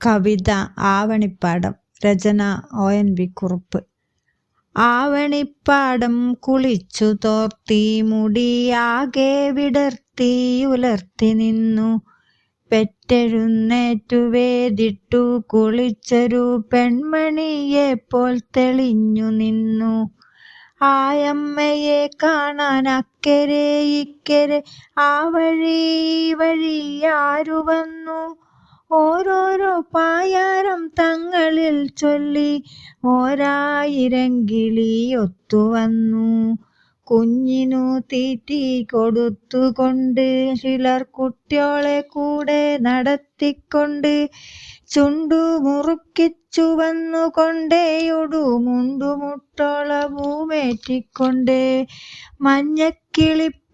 കവിത ആവണിപ്പാടം രചന O. N. V. Kurup. ആവണിപ്പാടം കുളിച്ചു തോർത്തി മുടിയാകെ വിടർത്തി ഉലർത്തി നിന്നു. പെറ്റെഴുന്നേറ്റു വേദിട്ടു കുളിച്ചൊരു പോൽ തെളിഞ്ഞു നിന്നു. ആയമ്മയെ കാണാൻ അക്കരെ ഇക്കരെ ആ വഴി വഴി ആരു വന്നു? ഓരോരോ പായാരം തങ്ങളിൽ ചൊല്ലി ഓരായിരം കിളി ഒത്തുവന്നു കുഞ്ഞിനു തീറ്റി കൊടുത്തുകൊണ്ട് ചിലർ കുട്ടിയോളെ കൂടെ നടത്തിക്കൊണ്ട് ചുണ്ടു മുറുക്കിച്ചു വന്നു കൊണ്ടേയൊടു മുണ്ടുമുട്ടോള ഭൂമേറ്റിക്കൊണ്ട് മഞ്ഞക്കിളി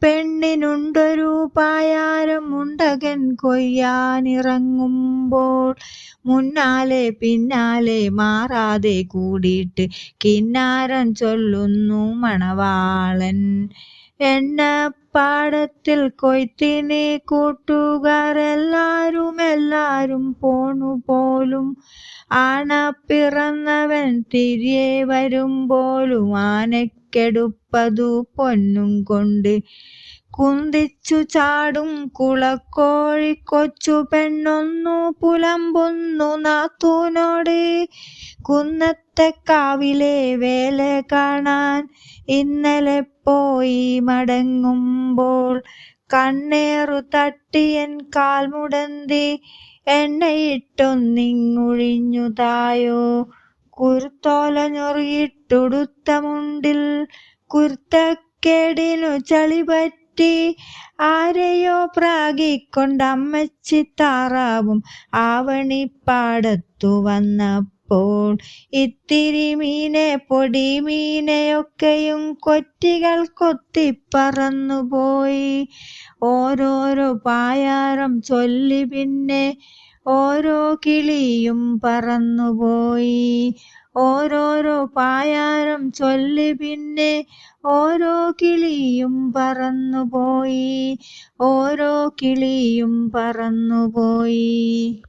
പെണ്ണിനുണ്ടൊരു പായാരം മുണ്ടകൻ കൊയ്യാനിറങ്ങുമ്പോൾ മുന്നാലെ പിന്നാലെ മാറാതെ കൂടിയിട്ട് കിന്നാരം ചൊല്ലുന്നു മണവാളൻ. പാടത്തിൽ കൊയ്ത്തിനെ കൂട്ടുകാരെല്ലാരും എല്ലാരും പോണു പോലും ആണ പിറന്നവൻ തിരികെ വരുമ്പോലും ആനക്കെടുപ്പതു പൊന്നും കൊണ്ട് കുന്തിച്ചു ചാടും കുളക്കോഴി കൊച്ചു പെണ്ണൊന്നു പുലമ്പൊന്നു നാത്തൂനോട്. കുന്നത്തെ കാവിലെ വേല കാണാൻ ഇന്നലെ പോയി മടങ്ങുമ്പോൾ കണ്ണേറു തട്ടിയൻ കാൽമുടന്തി എണ്ണയിട്ടൊന്നിങ്ങുഴിഞ്ഞു തായോ. കുരുത്തോല ഞൊറിയിട്ടുടുത്ത മുണ്ടിൽ കുരുത്തക്കേടിനു ചളി പറ്റി ആരെയോ പ്രാഗിക്കൊണ്ട് അമ്മച്ചി താറാവും ആവണിപ്പാടത്തു വന്നപ്പോൾ. ഇത്തിരി മീനെ പൊടി മീനെയൊക്കെയും കൊറ്റികൾ കൊത്തിപ്പറന്നുപോയി. ഓരോരോ പായാരം ചൊല്ലി പിന്നെ ഓരോ കിളിയും പറന്നുപോയി. ഓരോരോ പായാരം ചൊല്ലി പിന്നെ ഓരോ കിളിയും പറന്നുപോയി. ഓരോ കിളിയും പറന്നുപോയി.